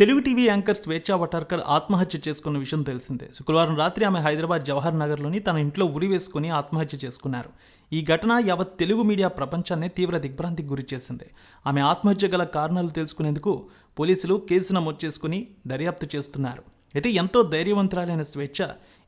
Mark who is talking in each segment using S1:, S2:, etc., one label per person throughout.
S1: Telugu TV anchor స్వేచ్ఛా వటార్కర్ ఆత్మహత్య చేసుకున్న విషయం తెలిసిందే. శుక్రవారం రాత్రి ఆమె హైదరాబాద్ జవహర్ నగర్లోని తన ఇంట్లో ఉరి వేసుకుని ఆత్మహత్య చేసుకున్నారు. ఈ ఘటన యావత్ తెలుగు మీడియా ప్రపంచాన్ని తీవ్ర దిగ్భ్రాంతికి గురి చేసింది. ఆమె ఆత్మహత్య గల కారణాలు తెలుసుకునేందుకు పోలీసులు కేసు నమోదు చేసుకుని దర్యాప్తు చేస్తున్నారు. అయితే ఎంతో ధైర్యవంతురాలైన స్వేచ్ఛ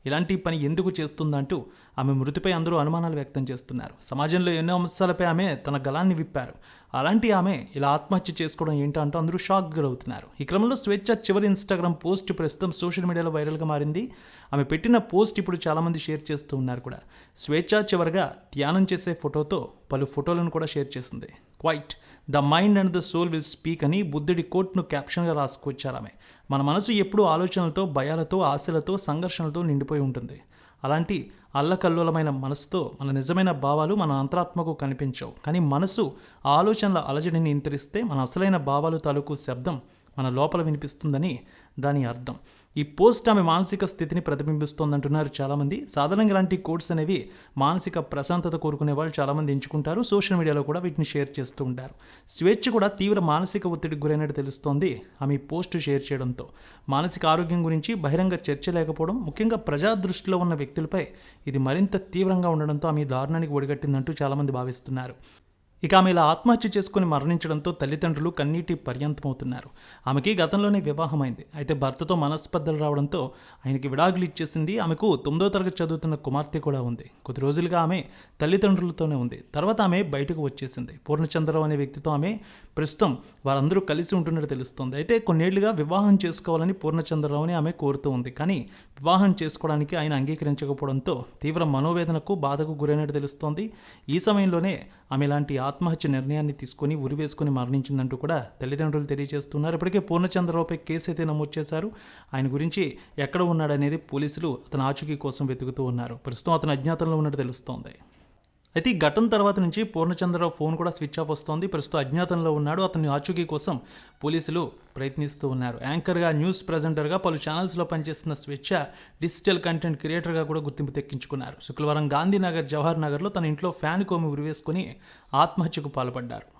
S1: ఇలాంటి పని ఎందుకు చేస్తుందంటూ ఆమె మృతిపై అందరూ అనుమానాలు వ్యక్తం చేస్తున్నారు. సమాజంలో ఎన్నో అంశాలపై ఆమె తన గలాన్ని విప్పారు. అలాంటి ఆమె ఇలా ఆత్మహత్య చేసుకోవడం ఏంటంటూ అందరూ షాక్ గురవుతున్నారు. ఈ క్రమంలో స్వేచ్ఛ చివరి ఇన్స్టాగ్రామ్ పోస్ట్ ప్రస్తుతం సోషల్ మీడియాలో వైరల్గా మారింది. ఆమె పెట్టిన పోస్ట్ ఇప్పుడు చాలామంది షేర్ చేస్తూ ఉన్నారు కూడా. స్వేచ్ఛ చివరిగా ధ్యానం చేసే ఫోటోతో పలు ఫోటోలను కూడా షేర్ చేసింది. Quiet the mind and the soul will speak అని బుద్ధుడి కోట్ను క్యాప్షన్గా రాసుకొచ్చారు ఆమె. మన మనసు ఎప్పుడూ ఆలోచనలతో భయాలతో ఆశలతో సంఘర్షణలతో నిండి నిండిపోయి ఉంటుంది. అలాంటి అల్లకల్లోలమైన మనసుతో మన నిజమైన భావాలు మన అంతరాత్మకు కనిపించవు. కానీ మనసు ఆలోచనల అలజడిని నియంత్రిస్తే మన అసలైన భావాలు తాలూకు శబ్దం మన లోపల వినిపిస్తుందని దాని అర్థం. ఈ పోస్ట్ ఆమె మానసిక స్థితిని ప్రతిబింబిస్తోందంటున్నారు చాలామంది. సాధారణంగా ఇలాంటి కోడ్స్ అనేవి మానసిక ప్రశాంతత కోరుకునే వాళ్ళు చాలామంది ఎంచుకుంటారు. సోషల్ మీడియాలో కూడా వీటిని షేర్ చేస్తూ ఉంటారు. స్వేచ్ఛ కూడా తీవ్ర మానసిక ఒత్తిడికి గురైనట్టు తెలుస్తోంది ఆమె పోస్ట్ షేర్ చేయడంతో. మానసిక ఆరోగ్యం గురించి బహిరంగ చర్చ లేకపోవడం ముఖ్యంగా ప్రజా దృష్టిలో ఉన్న వ్యక్తులపై ఇది మరింత తీవ్రంగా ఉండడంతో ఆమె దారుణానికి ఒడిగట్టిందంటూ చాలామంది భావిస్తున్నారు. ఇక ఆమె ఇలా ఆత్మహత్య చేసుకుని మరణించడంతో తల్లిదండ్రులు కన్నీటి పర్యంతమవుతున్నారు. ఆమెకి గతంలోనే వివాహమైంది. అయితే భర్తతో మనస్పర్ధలు రావడంతో ఆయనకి విడాకులు ఇచ్చేసింది. ఆమెకు తొమ్మిదో తరగతి చదువుతున్న కుమార్తె కూడా ఉంది. కొద్ది రోజులుగా ఆమె తల్లిదండ్రులతోనే ఉంది. తర్వాత ఆమె బయటకు వచ్చేసింది. పూర్ణచంద్రరావు అనే వ్యక్తితో ఆమె ప్రస్తుతం వారందరూ కలిసి ఉంటున్నట్టు తెలుస్తుంది. అయితే కొన్నేళ్ళుగా వివాహం చేసుకోవాలని పూర్ణచంద్రరావుని ఆమె కోరుతూ ఉంది. కానీ వివాహం చేసుకోవడానికి ఆయన అంగీకరించకపోవడంతో తీవ్ర మనోవేదనకు బాధకు గురైనట్టు తెలుస్తోంది. ఈ సమయంలోనే ఆమె ఇలాంటి ఆత్మహత్య నిర్ణయాన్ని తీసుకొని ఉరివేసుకుని మరణించిందంటూ కూడా తల్లిదండ్రులు తెలియజేస్తున్నారు. ఇప్పటికే పూర్ణచంద్రరావుపై కేసు అయితే నమోదు చేశారు. ఆయన గురించి ఎక్కడ ఉన్నాడనేది పోలీసులు అతని ఆచూకీ కోసం వెతుకుతూ ఉన్నారు. ప్రస్తుతం అతను అజ్ఞాతంలో ఉన్నట్టు తెలుస్తోంది. అయితే ఈ ఘటన తర్వాత నుంచి పూర్ణచంద్రరావు ఫోన్ కూడా స్విచ్ ఆఫ్ వస్తోంది. ప్రస్తుతం అజ్ఞాతంలో ఉన్నాడు. అతని ఆచూకీ కోసం పోలీసులు ప్రయత్నిస్తూ ఉన్నారు. యాంకర్గా న్యూస్ ప్రజెంటర్గా పలు ఛానల్స్లో పనిచేస్తున్న స్వేచ్ఛ డిజిటల్ కంటెంట్ క్రియేటర్గా కూడా గుర్తింపు తెక్కించుకున్నారు. శుక్రవారం గాంధీనగర్ జవహర్ నగర్లో తన ఇంట్లో ఫ్యాన్ కోమి ఉరివేసుకుని ఆత్మహత్యకు పాల్పడ్డారు.